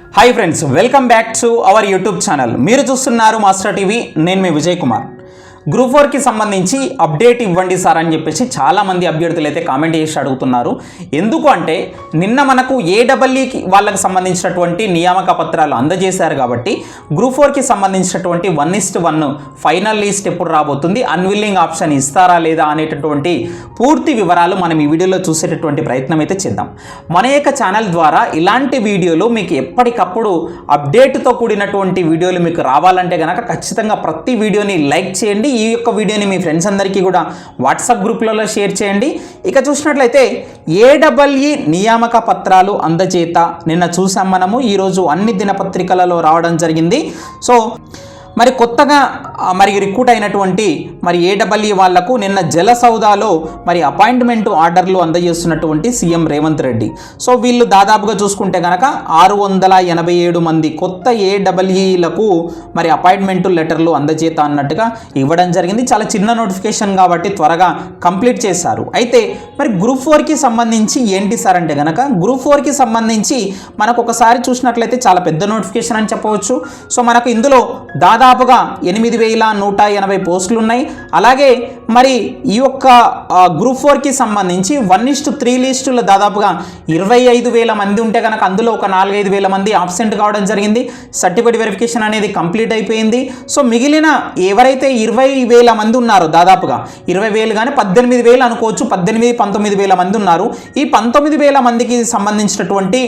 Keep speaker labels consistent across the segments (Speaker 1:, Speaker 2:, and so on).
Speaker 1: Hi friends welcome back to our YouTube channel మీరు చూస్తున్నారు master TV నేను మీ Vijay Kumar. Group ఫోర్కి సంబంధించి అప్డేట్ ఇవ్వండి సార్ అని చెప్పేసి చాలామంది అభ్యర్థులు అయితే కామెంట్ చేసి అడుగుతున్నారు. ఎందుకు అంటే నిన్న మనకు ఏడబ్ల్యూకి వాళ్ళకి సంబంధించినటువంటి నియామక పత్రాలు అందజేశారు కాబట్టి గ్రూప్ ఫోర్కి సంబంధించినటువంటి one is to one final list ఎప్పుడు రాబోతుంది అన్విల్లింగ్ ఆప్షన్ ఇస్తారా లేదా అనేటటువంటి పూర్తి వివరాలు మనం ఈ వీడియోలో చూసేటటువంటి ప్రయత్నం అయితే చేద్దాం. మన యొక్క ఛానల్ ద్వారా ఇలాంటి వీడియోలు మీకు ఎప్పటికప్పుడు అప్డేట్తో కూడినటువంటి వీడియోలు మీకు రావాలంటే కనుక ఖచ్చితంగా ప్రతి వీడియోని లైక్ చేయండి ఈ యొక్క వీడియోని మీ ఫ్రెండ్స్ అందరికీ కూడా వాట్సాప్ గ్రూప్లలో షేర్ చేయండి. ఇక చూసినట్లయితే ఏడబ్ల్ఈ నియామక పత్రాలు అందజేత నిన్న చూసాం మనము. ఈరోజు అన్ని దినపత్రికలలో రావడం జరిగింది. సో మరి కొత్తగా మరి రిక్రూట్ అయినటువంటి మరి ఏడబ్ల్యూ వాళ్ళకు నిన్న జల సౌదాలో మరి అపాయింట్మెంట్ ఆర్డర్లు అందజేస్తున్నటువంటి సీఎం రేవంత్ రెడ్డి. సో వీళ్ళు దాదాపుగా చూసుకుంటే కనుక ఆరు వందల ఎనభై ఏడు మంది కొత్త ఏడబ్ల్యూలకు మరి అపాయింట్మెంట్ లెటర్లు అందజేత అన్నట్టుగా ఇవ్వడం జరిగింది. చాలా చిన్న నోటిఫికేషన్ కాబట్టి త్వరగా కంప్లీట్ చేశారు. అయితే మరి గ్రూప్ ఫోర్కి సంబంధించి ఏంటి సార్ అంటే కనుక గ్రూప్ ఫోర్కి సంబంధించి మనకు ఒకసారి చూసినట్లయితే చాలా పెద్ద నోటిఫికేషన్ అని చెప్పవచ్చు. సో మనకు ఇందులో దాదాపు దాదాపుగా ఎనిమిది వేల నూట ఎనభై పోస్టులు ఉన్నాయి అలాగే మరి ఈ యొక్క గ్రూప్ ఫోర్కి సంబంధించి వన్ ఇస్టు త్రీ లిస్టులు దాదాపుగా ఇరవై ఐదు వేల మంది ఉంటే కనుక అందులో ఒక నాలుగైదు వేల మంది ఆబ్సెంట్ కావడం జరిగింది. సర్టిఫికేట్ వెరిఫికేషన్ అనేది కంప్లీట్ అయిపోయింది. సో మిగిలిన ఎవరైతే ఇరవై వేల మంది ఉన్నారో దాదాపుగా ఇరవై వేలు కానీ పద్దెనిమిది వేలు అనుకోవచ్చు. పద్దెనిమిది పంతొమ్మిది వేల మంది ఉన్నారు. ఈ పంతొమ్మిది వేల మందికి సంబంధించినటువంటి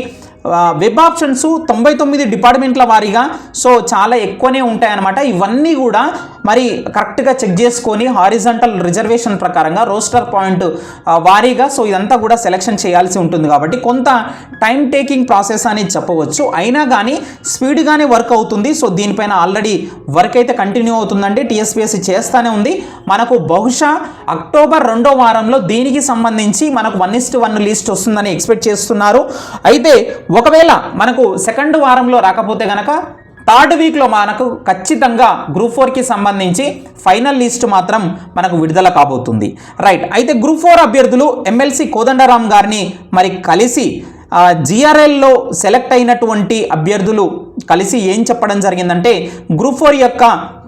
Speaker 1: వెబ్ ఆప్షన్స్ తొంభై తొమ్మిది డిపార్ట్మెంట్ల వారీగా సో చాలా ఎక్కువనే ఉంటాయన్నమాట. ఇవన్నీ కూడా మరి కరెక్ట్గా చెక్ చేసుకొని హారిజంటల్ రిజర్వేషన్ ప్రకారంగా రోస్టర్ పాయింట్ వారీగా. సో ఇదంతా కూడా సెలెక్షన్ చేయాల్సి ఉంటుంది కాబట్టి కొంత టైం టేకింగ్ ప్రాసెస్ అనేది చెప్పవచ్చు. అయినా కానీ స్పీడ్గానే వర్క్ అవుతుంది. సో దీనిపైన ఆల్రెడీ వర్క్ అయితే కంటిన్యూ అవుతుందండి. టీఎస్పీఎస్సీ చేస్తూనే ఉంది. మనకు బహుశా అక్టోబర్ రెండో వారంలో దీనికి సంబంధించి మనకు one is to one list వస్తుందని ఎక్స్పెక్ట్ చేస్తున్నారు. అయితే ఒకవేళ మనకు సెకండ్ వారంలో రాకపోతే గనక థర్డ్ వీక్లో మనకు ఖచ్చితంగా గ్రూప్ ఫోర్కి సంబంధించి ఫైనల్ లిస్ట్ మాత్రం మనకు విడుదల కాబోతుంది. రైట్ అయితే గ్రూప్ ఫోర్ అభ్యర్థులు ఎమ్మెల్సీ కోదండరామ్ గారిని మరి కలిసి జిఆర్ఎల్లో సెలెక్ట్ అయినటువంటి అభ్యర్థులు కలిసి ఏం చెప్పడం జరిగిందంటే గ్రూప్ ఫోర్ యొక్క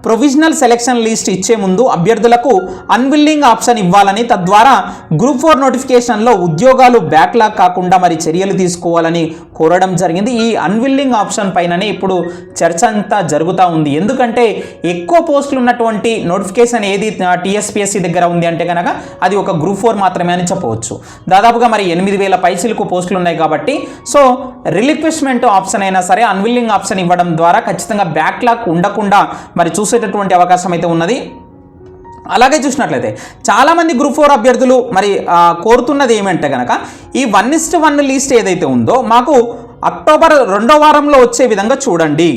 Speaker 1: ప్రొవిజనల్ సెలెక్షన్ లిస్ట్ ఇచ్చే ముందు అభ్యర్థులకు అన్విల్లింగ్ ఆప్షన్ ఇవ్వాలని తద్వారా గ్రూప్ ఫోర్ నోటిఫికేషన్లో ఉద్యోగాలు బ్యాక్లాగ్ కాకుండా మరి చర్యలు తీసుకోవాలని కోరడం జరిగింది. ఈ అన్విల్లింగ్ ఆప్షన్ పైననే ఇప్పుడు చర్చ అంతా జరుగుతూ ఉంది. ఎందుకంటే ఎక్కువ పోస్టులు ఉన్నటువంటి నోటిఫికేషన్ ఏది టీఎస్పీఎస్సీ దగ్గర ఉంది అంటే కనుక అది ఒక గ్రూప్ ఫోర్ మాత్రమే అని చెప్పవచ్చు. దాదాపుగా మరి ఎనిమిది వేల పైసలకు పోస్టులు ఉన్నాయి కాబట్టి సో రిలిక్విష్మెంట్ ఆప్షన్ అయినా సరే అన్విల్లింగ్ ఆప్షన్ ఇవ్వడం ద్వారా ఖచ్చితంగా బ్యాక్లాగ్ ఉండకుండా మరి వచ్చేటటువంటి అవకాశం అయితే ఉన్నది. అలాగే చూసినట్లయితే చాలామంది గ్రూప్ ఫోర్ అభ్యర్థులు మరి కోరుతున్నది ఏమంటే కనుక ఈ వన్ ఇస్ట్ వన్ లిస్ట్ ఏదైతే ఉందో మాకు అక్టోబర్ రెండో వారంలో వచ్చే విధంగా చూడండి.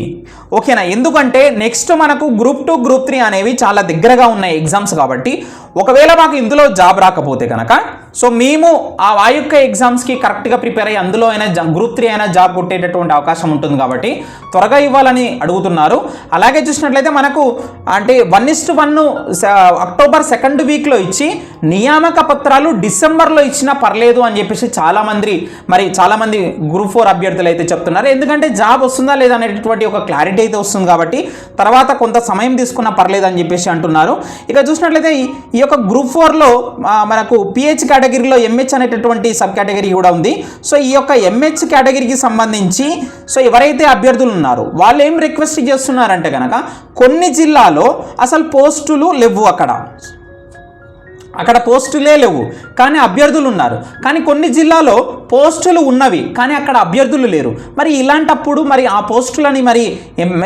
Speaker 1: ఓకేనా? ఎందుకంటే నెక్స్ట్ మనకు గ్రూప్ టూ గ్రూప్ త్రీ అనేవి చాలా దగ్గరగా ఉన్నాయి ఎగ్జామ్స్ కాబట్టి ఒకవేళ మాకు ఇందులో జాబ్ రాకపోతే కనుక సో మేము ఆ ఆ యొక్క ఎగ్జామ్స్కి కరెక్ట్గా ప్రిపేర్ అయ్యి అందులో అయినా గ్రూప్ త్రీ అయినా జాబ్ కొట్టేటటువంటి అవకాశం ఉంటుంది కాబట్టి త్వరగా ఇవ్వాలని అడుగుతున్నారు. అలాగే చూసినట్లయితే మనకు అంటే one is to one October second వీక్లో ఇచ్చి నియామక పత్రాలు డిసెంబర్లో ఇచ్చినా పర్లేదు అని చెప్పేసి చాలామంది మరి చాలామంది గ్రూప్ ఫోర్ అభ్యర్థులు అయితే చెప్తున్నారు. ఎందుకంటే జాబ్ వస్తుందా లేదా అనేటటువంటి ఒక క్లారిటీ అయితే వస్తుంది కాబట్టి తర్వాత కొంత సమయం తీసుకున్నా పర్లేదు అని చెప్పేసి అంటున్నారు. ఇక చూసినట్లయితే ఈ- యొక్క గ్రూప్ ఫోర్లో మనకు పిహెచ్ కేటగిరీలో ఎంహెచ్ అనేటటువంటి సబ్ కేటగిరీ కూడా ఉంది. సో ఈ యొక్క ఎంహెచ్ కేటగిరీకి సంబంధించి సో ఎవరైతే అభ్యర్థులు ఉన్నారో వాళ్ళు ఏం రిక్వెస్ట్ చేస్తున్నారంటే కనుక కొన్ని జిల్లాలో అసలు పోస్టులు లేవు అక్కడ. అక్కడ పోస్టులే లేవు. కానీ అభ్యర్థులు ఉన్నారు. కానీ కొన్ని జిల్లాలో పోస్టులు ఉన్నవి కానీ అక్కడ అభ్యర్థులు లేరు. మరి ఇలాంటప్పుడు మరి ఆ పోస్టులని మరి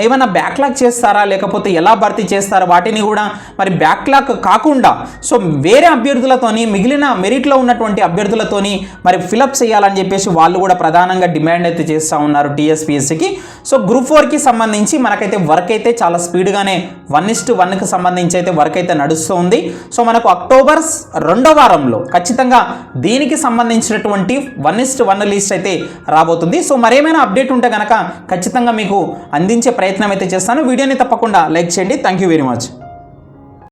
Speaker 1: ఏమైనా బ్యాక్లాగ్ చేస్తారా? లేకపోతే ఎలా భర్తీ చేస్తారా? వాటిని కూడా మరి బ్యాక్లాగ్ కాకుండా సో వేరే అభ్యర్థులతోని మిగిలిన మెరిట్లో ఉన్నటువంటి అభ్యర్థులతోని మరి ఫిలప్ చేయాలని చెప్పేసి వాళ్ళు కూడా ప్రధానంగా డిమాండ్ అయితే చేస్తూ ఉన్నారు టీఎస్పీఎస్సీకి సో గ్రూప్ ఫోర్కి సంబంధించి మనకైతే వర్క్ అయితే చాలా స్పీడ్గానే వన్ ఇస్ట్ వన్కి సంబంధించి అయితే వర్క్ అయితే నడుస్తుంది సో మనకు అక్టోబర్ రెండో వారంలో ఖచ్చితంగా దీనికి సంబంధించినటువంటి వన్ ఇస్ట్ వన్ లిస్ట్ అయితే రాబోతుంది. సో మరేమైనా అప్డేట్ ఉంటే కనుక ఖచ్చితంగా మీకు అందించే ప్రయత్నం అయితే చేస్తాను. వీడియోని తప్పకుండా లైక్ చేయండి. Thank you very much